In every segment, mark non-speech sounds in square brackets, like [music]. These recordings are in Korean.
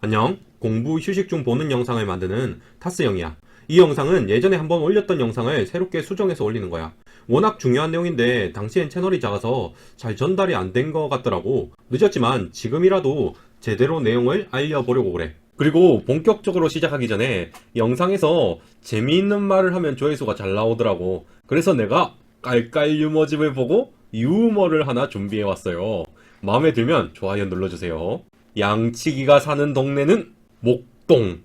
안녕. 공부 휴식 중 보는 영상을 만드는 타스형이야. 이 영상은 예전에 한번 올렸던 영상을 새롭게 수정해서 올리는 거야. 워낙 중요한 내용인데 당시엔 채널이 작아서 잘 전달이 안 된 것 같더라고. 늦었지만 지금이라도 제대로 내용을 알려보려고 그래. 그리고 본격적으로 시작하기 전에 영상에서 재미있는 말을 하면 조회수가 잘 나오더라고. 그래서 내가 깔깔 유머집을 보고 유머를 하나 준비해 왔어요. 마음에 들면 좋아요 눌러주세요. 양치기가 사는 동네는 목동.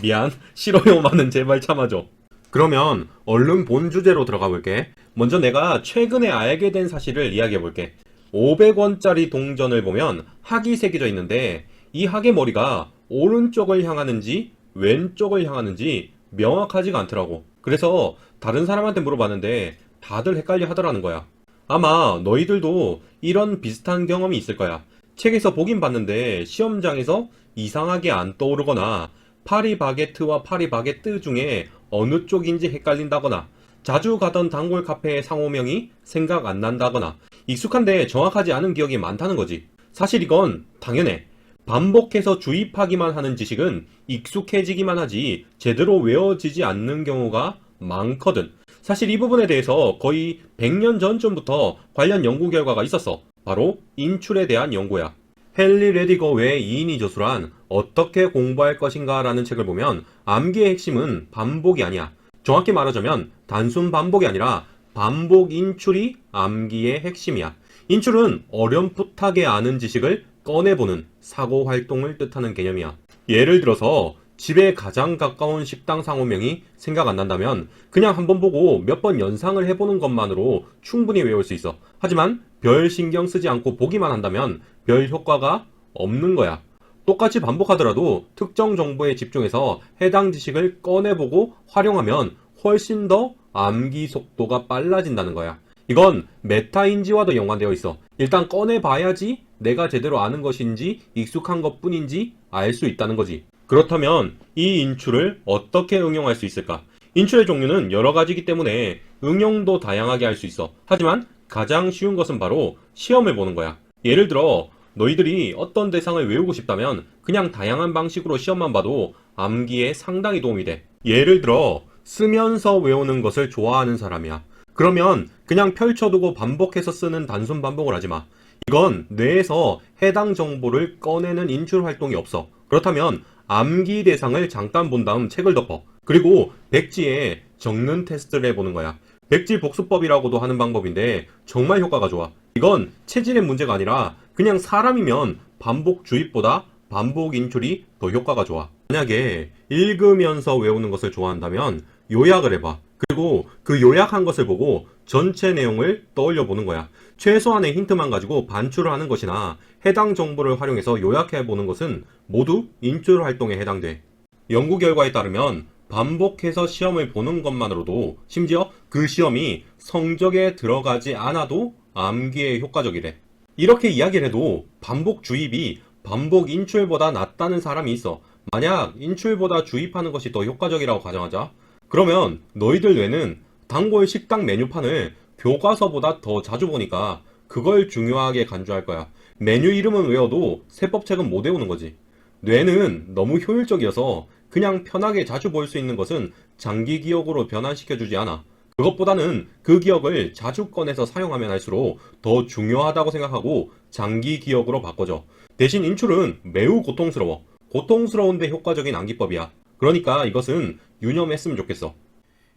미안, [laughs] 싫어요만은 제발 참아줘. 그러면 얼른 본 주제로 들어가 볼게. 먼저 내가 최근에 알게 된 사실을 이야기해 볼게. 500원짜리 동전을 보면 학이 새겨져 있는데 이 학의 머리가 오른쪽을 향하는지 왼쪽을 향하는지 명확하지가 않더라고. 그래서 다른 사람한테 물어봤는데 다들 헷갈려 하더라는 거야. 아마 너희들도 이런 비슷한 경험이 있을 거야. 책에서 보긴 봤는데 시험장에서 이상하게 안 떠오르거나 파리바게트와 파리바게뜨 중에 어느 쪽인지 헷갈린다거나 자주 가던 단골 카페의 상호명이 생각 안 난다거나 익숙한데 정확하지 않은 기억이 많다는 거지. 사실 이건 당연해. 반복해서 주입하기만 하는 지식은 익숙해지기만 하지 제대로 외워지지 않는 경우가 많거든. 사실 이 부분에 대해서 거의 100년 전쯤부터 관련 연구 결과가 있었어. 바로 인출에 대한 연구야. 헨리 레디거 외 2인이 저술한 어떻게 공부할 것인가 라는 책을 보면 암기의 핵심은 반복이 아니야. 정확히 말하자면 단순 반복이 아니라 반복 인출이 암기의 핵심이야. 인출은 어렴풋하게 아는 지식을 꺼내보는 사고 활동을 뜻하는 개념이야. 예를 들어서 집에 가장 가까운 식당 상호명이 생각 안 난다면 그냥 한번 보고 몇 번 연상을 해보는 것만으로 충분히 외울 수 있어. 하지만 별 신경 쓰지 않고 보기만 한다면 별 효과가 없는 거야. 똑같이 반복하더라도 특정 정보에 집중해서 해당 지식을 꺼내보고 활용하면 훨씬 더 암기 속도가 빨라진다는 거야. 이건 메타인지와도 연관되어 있어. 일단 꺼내봐야지 내가 제대로 아는 것인지 익숙한 것 뿐인지 알 수 있다는 거지. 그렇다면 이 인출을 어떻게 응용할 수 있을까? 인출의 종류는 여러 가지이기 때문에 응용도 다양하게 할 수 있어. 하지만 가장 쉬운 것은 바로 시험을 보는 거야. 예를 들어 너희들이 어떤 대상을 외우고 싶다면 그냥 다양한 방식으로 시험만 봐도 암기에 상당히 도움이 돼. 예를 들어 쓰면서 외우는 것을 좋아하는 사람이야. 그러면 그냥 펼쳐두고 반복해서 쓰는 단순 반복을 하지 마. 이건 뇌에서 해당 정보를 꺼내는 인출 활동이 없어. 그렇다면 암기 대상을 잠깐 본 다음 책을 덮어. 그리고 백지에 적는 테스트를 해보는 거야. 백지 복수법이라고도 하는 방법인데 정말 효과가 좋아. 이건 체질의 문제가 아니라 그냥 사람이면 반복 주입보다 반복 인출이 더 효과가 좋아. 만약에 읽으면서 외우는 것을 좋아한다면 요약을 해봐. 그리고 그 요약한 것을 보고 전체 내용을 떠올려 보는 거야. 최소한의 힌트만 가지고 반출을 하는 것이나 해당 정보를 활용해서 요약해 보는 것은 모두 인출 활동에 해당돼. 연구 결과에 따르면 반복해서 시험을 보는 것만으로도 심지어 그 시험이 성적에 들어가지 않아도 암기에 효과적이래. 이렇게 이야기를 해도 반복 주입이 반복 인출보다 낫다는 사람이 있어. 만약 인출보다 주입하는 것이 더 효과적이라고 가정하자. 그러면 너희들 뇌는 단골 식당 메뉴판을 교과서보다 더 자주 보니까 그걸 중요하게 간주할 거야. 메뉴 이름은 외워도 세법책은 못 외우는 거지. 뇌는 너무 효율적이어서 그냥 편하게 자주 볼 수 있는 것은 장기 기억으로 변환시켜주지 않아. 그것보다는 그 기억을 자주 꺼내서 사용하면 할수록 더 중요하다고 생각하고 장기 기억으로 바꿔줘. 대신 인출은 매우 고통스러워. 고통스러운데 효과적인 암기법이야. 그러니까 이것은 유념했으면 좋겠어.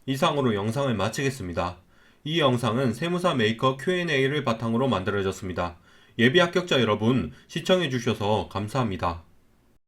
이상으로 영상을 마치겠습니다. 이 영상은 세무사 메이커 Q&A를 바탕으로 만들어졌습니다. 예비 합격자 여러분 시청해 주셔서 감사합니다.